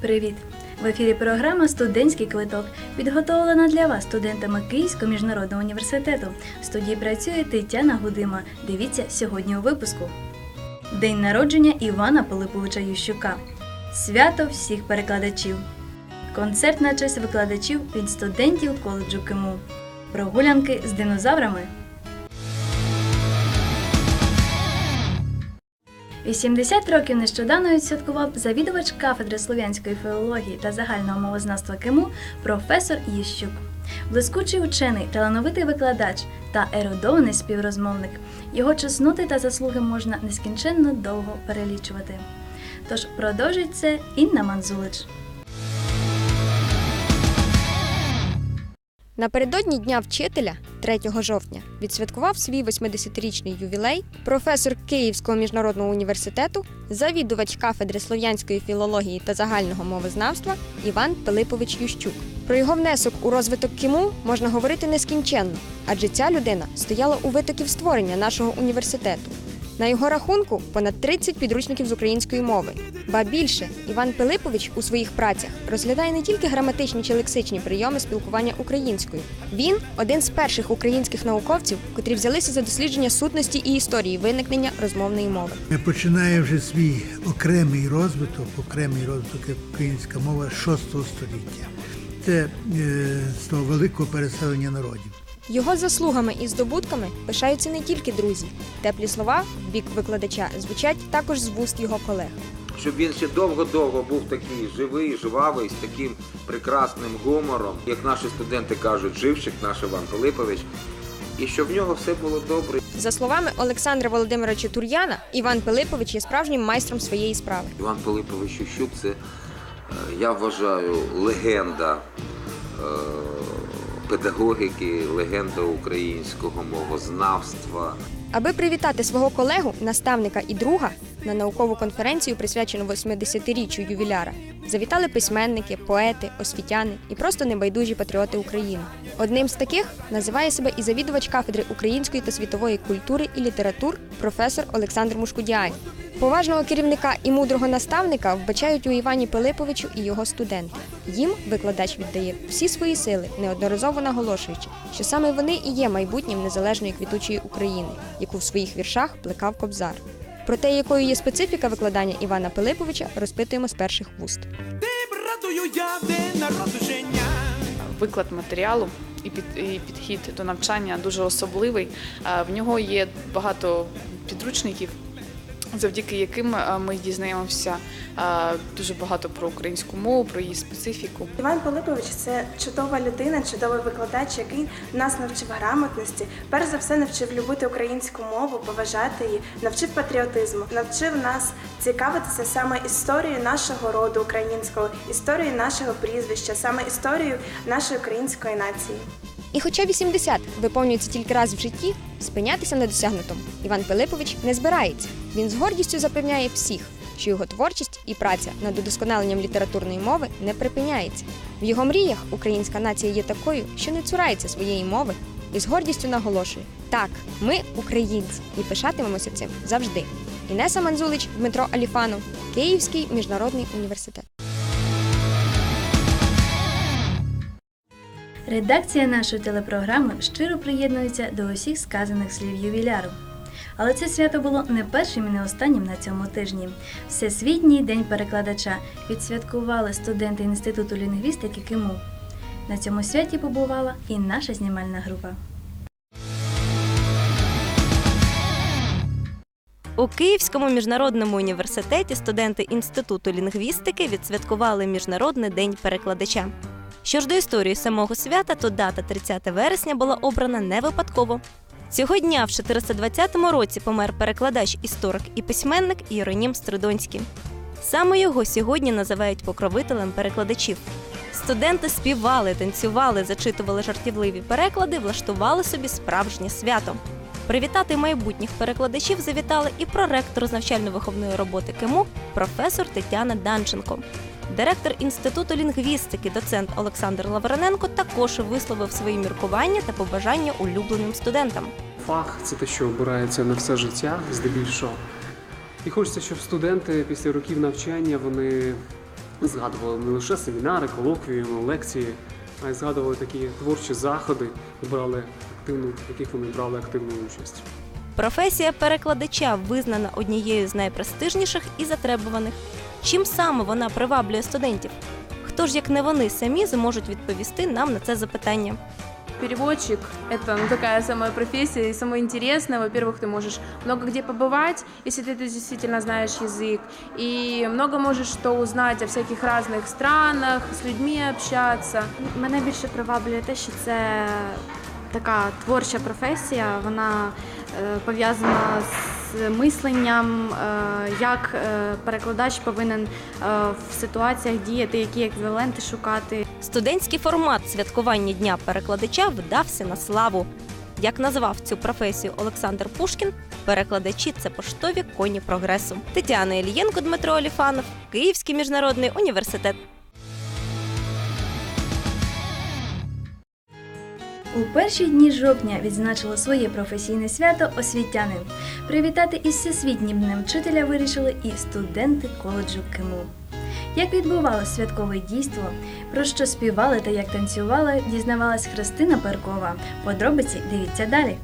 привіт! В ефірі програма Студентський квиток підготовлена для вас студентами Київського міжнародного університету. В студії працює Тетяна Гудима. Дивіться сьогодні у випуску. День народження Івана Пилиповича Ющука. Свято всіх перекладачів. Концерт на честь викладачів від студентів коледжу КИМУ. Прогулянки з динозаврами. 80 років нещодавно відсвяткував завідувач кафедри слов'янської філології та загального мовознавства КИМУ професор Єщук. Блискучий учений, талановитий викладач та ерудований співрозмовник. Його чесноти та заслуги можна нескінченно довго перелічувати. Тож продовжить це Інна Манзулич. Напередодні Дня вчителя 3 жовтня відсвяткував свій 80-річний ювілей професор Київського міжнародного університету, завідувач кафедри слов'янської філології та загального мовознавства Іван Пилипович Ющук. Про його внесок у розвиток КІМУ можна говорити нескінченно, адже ця людина стояла у витоків створення нашого університету. На його рахунку понад 30 підручників з української мови. Ба більше, Іван Пилипович у своїх працях розглядає не тільки граматичні чи лексичні прийоми спілкування українською. Він один з перших українських науковців, котрі взялися за дослідження сутності і історії виникнення розмовної мови. Починає вже свій окремий розвиток, окремий розвиток українська мова 6 століття. Це е, з того великого переселення народів. Його заслугами і здобутками пишаються не тільки друзі. Теплі слова в бік викладача звучать також з вуст його колег. щоб він ще довго-довго був такий живий, жвавий, з таким прекрасним гумором, як наші студенти кажуть, живчик наш Іван Пилипович, і щоб в нього все було добре. За словами Олександра Володимировича Тур'яна, Іван Пилипович є справжнім майстром своєї справи. Іван Пилипович Ющук це, е, я вважаю, легенда е, педагогіки, легенда українського мовознавства. Аби привітати свого колегу, наставника і друга на наукову конференцію, присвячену 80-річчю ювіляра, завітали письменники, поети, освітяни і просто небайдужі патріоти України. Одним з таких називає себе і завідувач кафедри української та світової культури і літератур професор Олександр Мушкудіань. Поважного керівника і мудрого наставника вбачають у Івані Пилиповичу і його студенти. Їм викладач віддає всі свої сили, неодноразово наголошуючи, що саме вони і є майбутнім незалежної квітучої України, яку в своїх віршах плекав Кобзар. Про те, якою є специфіка викладання Івана Пилиповича, розпитуємо з перших вуст. Тим радую я день народження. виклад матеріалу і, під, і підхід до навчання дуже особливий. В нього є багато підручників, завдяки яким е, ми дізнаємося е, дуже багато про українську мову, про її специфіку. Іван Пилипович це чудова людина, чудовий викладач, який нас навчив грамотності. Перш за все, навчив любити українську мову, поважати її, навчив патріотизму, навчив нас цікавитися саме історією нашого роду українського, історією нашого прізвища, саме історією нашої української нації. І хоча 80 виповнюється тільки раз в житті, спинятися на досягнутому Іван Пилипович не збирається. Він з гордістю запевняє всіх, що його творчість і праця над удосконаленням літературної мови не припиняється. В його мріях українська нація є такою, що не цурається своєї мови і з гордістю наголошує: так, ми українці, і пишатимемося цим завжди. Інеса Манзулич, Дмитро Аліфанов, Київський міжнародний університет. Редакція нашої телепрограми щиро приєднується до усіх сказаних слів ювіляру. Але це свято було не першим і не останнім на цьому тижні. Всесвітній день перекладача відсвяткували студенти Інституту лінгвістики КИМУ. На цьому святі побувала і наша знімальна група. У Київському міжнародному університеті студенти Інституту лінгвістики відсвяткували Міжнародний день перекладача. Що ж до історії самого свята, то дата 30 вересня була обрана не випадково. Цього дня в 420 році помер перекладач, історик і письменник Іеронім Стридонський. Саме його сьогодні називають покровителем перекладачів. Студенти співали, танцювали, зачитували жартівливі переклади, влаштували собі справжнє свято. Привітати майбутніх перекладачів завітали і проректор з навчально-виховної роботи КИМУ професор Тетяна Данченко. Директор інституту лінгвістики, доцент Олександр Лаврененко також висловив свої міркування та побажання улюбленим студентам. Фах це те, що обирається на все життя, здебільшого. І хочеться, щоб студенти після років навчання вони згадували не лише семінари, колоквіуми, лекції, а й згадували такі творчі заходи, брали активну, в яких вони брали активну участь. Професія перекладача визнана однією з найпрестижніших і затребуваних. Чим саме вона приваблює студентів? Хто ж, як не вони самі, зможуть відповісти нам на це запитання? Переводчик – это ну, такая самая профессия и самое интересное. Во-первых, ты можешь много где побывать, если ты действительно знаешь язык, и много можешь что узнать о всяких разных странах, с людьми общаться. Мене більше приваблює те, що це така творча професія. Вона е, пов'язана з мисленням, е, як е, перекладач повинен е, в ситуаціях діяти, які еквіваленти шукати. Студентський формат святкування дня перекладача вдався на славу. Як назвав цю професію Олександр Пушкін, перекладачі це поштові коні прогресу. Тетяна Ільєнко, Дмитро Оліфанов, Київський міжнародний університет. У перші дні жовтня відзначило своє професійне свято освітяни. Привітати із всесвітнім днем вчителя вирішили і студенти коледжу КИМУ. Як відбувалося святкове дійство, про що співали та як танцювали, дізнавалась Христина Перкова. Подробиці дивіться далі.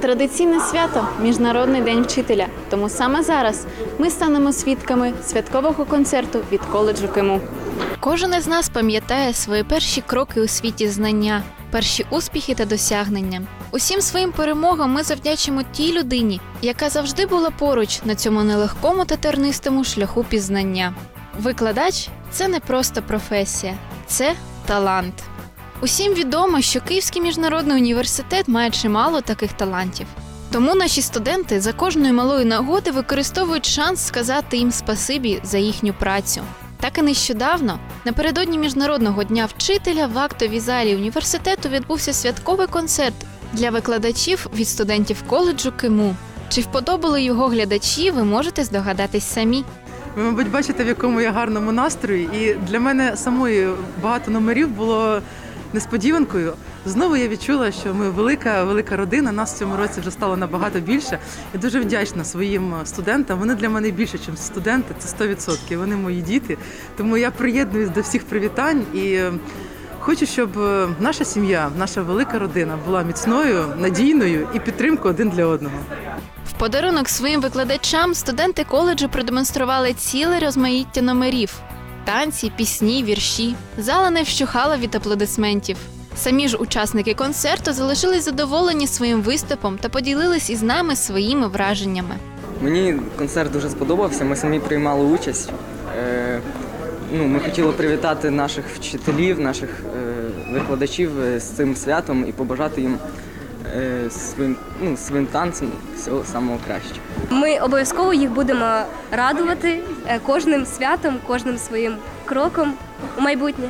Традиційне свято Міжнародний день вчителя. Тому саме зараз ми станемо свідками святкового концерту від коледжу КИМУ. Кожен із нас пам'ятає свої перші кроки у світі знання, перші успіхи та досягнення. Усім своїм перемогам ми завдячимо тій людині, яка завжди була поруч на цьому нелегкому та тернистому шляху пізнання. Викладач це не просто професія, це талант. Усім відомо, що Київський міжнародний університет має чимало таких талантів. Тому наші студенти за кожної малої нагоди використовують шанс сказати їм спасибі за їхню працю. Так і нещодавно, напередодні міжнародного дня вчителя в актовій залі університету відбувся святковий концерт для викладачів від студентів коледжу КИМУ. Чи вподобали його глядачі, ви можете здогадатись самі. Ви, мабуть, бачите, в якому я гарному настрої. І для мене самої багато номерів було несподіванкою. Знову я відчула, що ми велика, велика родина. Нас в цьому році вже стало набагато більше. Я дуже вдячна своїм студентам. Вони для мене більше, ніж студенти. Це 100%. Вони мої діти. Тому я приєднуюсь до всіх привітань і. е, Хочу, щоб е, наша сім'я, наша велика родина була міцною, надійною і підтримкою один для одного. В подарунок своїм викладачам студенти коледжу продемонстрували ціле розмаїття номерів: танці, пісні, вірші. Зала не вщухала від аплодисментів. Самі ж учасники концерту залишились задоволені своїм виступом та поділились із нами своїми враженнями. Мені концерт дуже сподобався. Ми самі приймали участь. Е, ну, ми хотіли привітати наших вчителів, наших е, викладачів е, з цим святом і побажати їм своїм, ну, своїм танцем всього самого кращого. Ми обов'язково їх будемо радувати е, кожним святом, кожним своїм кроком у майбутнє.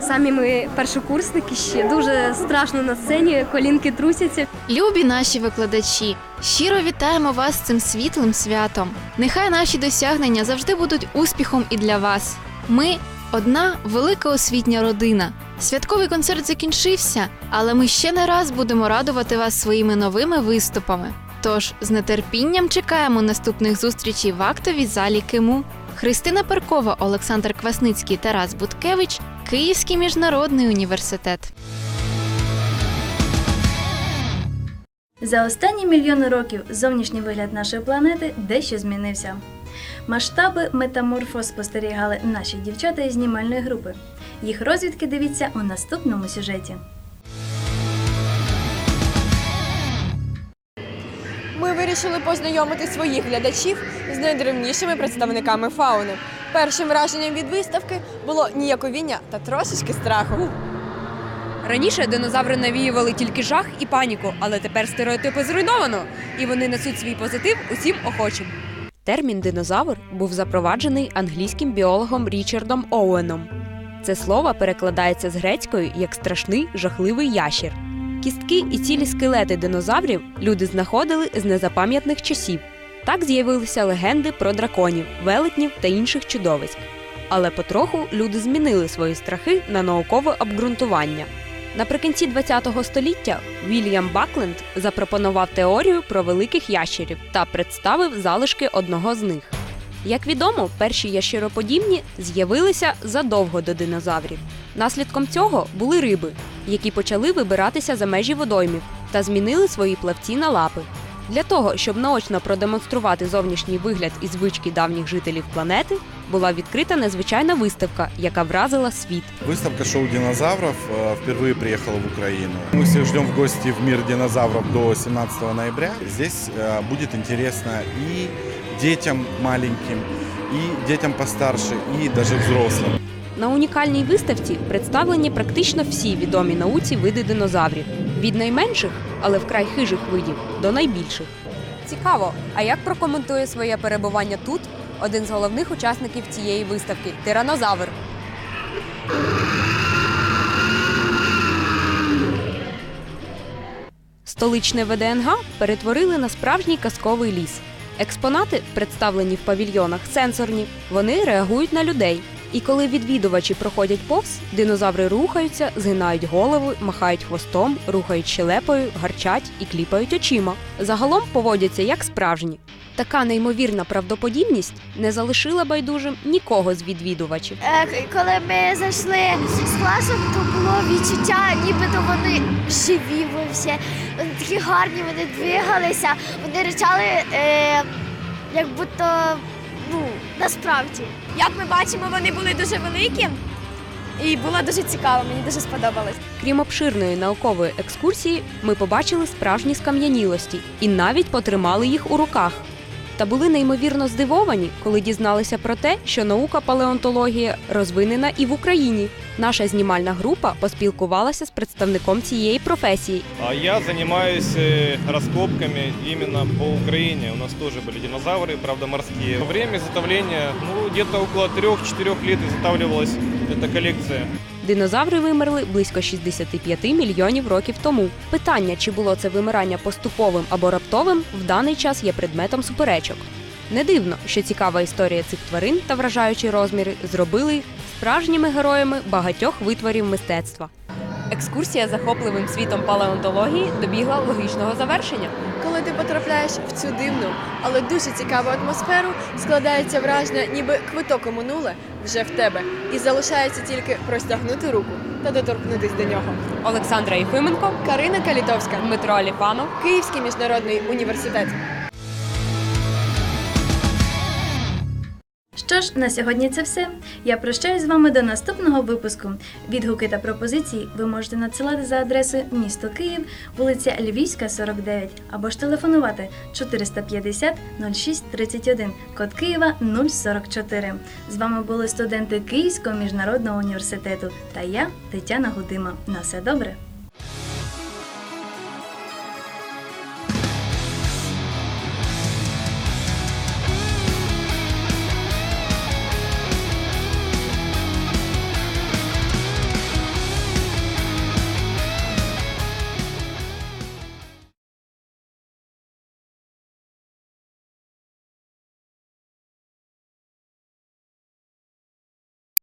Самі ми першокурсники ще дуже страшно на сцені, колінки трусяться. Любі наші викладачі, щиро вітаємо вас з цим світлим святом. Нехай наші досягнення завжди будуть успіхом і для вас. Ми одна велика освітня родина. Святковий концерт закінчився, але ми ще не раз будемо радувати вас своїми новими виступами. Тож з нетерпінням чекаємо наступних зустрічей в актовій залі Киму. Христина Перкова, Олександр Квасницький, Тарас Буткевич, Київський міжнародний університет. За останні мільйони років зовнішній вигляд нашої планети дещо змінився. Масштаби метаморфоз спостерігали наші дівчата із знімальної групи. Їх розвідки дивіться у наступному сюжеті. Ми вирішили познайомити своїх глядачів з найдревнішими представниками фауни. Першим враженням від виставки було ніяковіння та трошечки страху. Раніше динозаври навіювали тільки жах і паніку, але тепер стереотипи зруйновано, і вони несуть свій позитив усім охочим. Термін динозавр був запроваджений англійським біологом Річардом Оуеном. Це слово перекладається з грецької як страшний жахливий ящір. Кістки і цілі скелети динозаврів люди знаходили з незапам'ятних часів. Так з'явилися легенди про драконів, велетнів та інших чудовиськ. Але потроху люди змінили свої страхи на наукове обґрунтування. Наприкінці ХХ століття Вільям Бакленд запропонував теорію про великих ящерів та представив залишки одного з них. Як відомо, перші ящероподібні з'явилися задовго до динозаврів. Наслідком цього були риби, які почали вибиратися за межі водоймів та змінили свої плавці на лапи. Для того, щоб наочно продемонструвати зовнішній вигляд і звички давніх жителів планети, була відкрита незвичайна виставка, яка вразила світ. Выставка шоу динозавров э, впервые приехала в Украину. Мы всех ждем в гости в мир динозавров до 17 ноября. Здесь э, будет интересно и детям маленьким, и детям постарше, и даже взрослым. На унікальній виставці представлені практично всі відомі науці види динозаврів від найменших, але вкрай хижих видів, до найбільших. Цікаво, а як прокоментує своє перебування тут один з головних учасників цієї виставки тиранозавр? Столичне ВДНГ перетворили на справжній казковий ліс. Експонати, представлені в павільйонах, сенсорні, вони реагують на людей. І коли відвідувачі проходять повз, динозаври рухаються, згинають голови, махають хвостом, рухають щелепою, гарчать і кліпають очима. Загалом поводяться як справжні. Така неймовірна правдоподібність не залишила байдужим нікого з відвідувачів. Е, Коли ми зайшли з класом, то було відчуття, нібито вони живі були. Вони такі гарні, вони двигалися, вони ричали, е, як будто ну, насправді. Як ми бачимо, вони були дуже великі і було дуже цікаво, мені дуже сподобалось. Крім обширної наукової екскурсії, ми побачили справжні скам'янілості і навіть потримали їх у руках. Та були неймовірно здивовані, коли дізналися про те, що наука палеонтологія розвинена і в Україні. Наша знімальна група поспілкувалася з представником цієї професії. А Я занимаюсь э, раскопками именно по Украине. У нас тоже были динозавры, правда морские. Время изготовления, ну, где-то около 3-4 лет изготавливалась эта коллекция. Динозаври вимерли близько 65 мільйонів років тому. Питання, чи було це вимирання поступовим або раптовим, в даний час є предметом суперечок. Не дивно, що цікава історія цих тварин та вражаючі розміри зробили їх справжніми героями багатьох витворів мистецтва. Екскурсія захопливим світом палеонтології добігла логічного завершення. Коли ти потрапляєш в цю дивну, але дуже цікаву атмосферу, складається враження, ніби квиток у минуле вже в тебе, і залишається тільки простягнути руку та доторкнутись до нього. Олександра Єфименко, Карина Калітовська, Дмитро Аліфанов, Київський міжнародний університет. Що ж, на сьогодні це все. Я прощаюсь з вами до наступного випуску. Відгуки та пропозиції ви можете надсилати за адресою місто Київ, вулиця Львівська, 49, або ж телефонувати 450 06 31, код Києва 044. З вами були студенти Київського міжнародного університету та я, Тетяна Гудима. На все добре!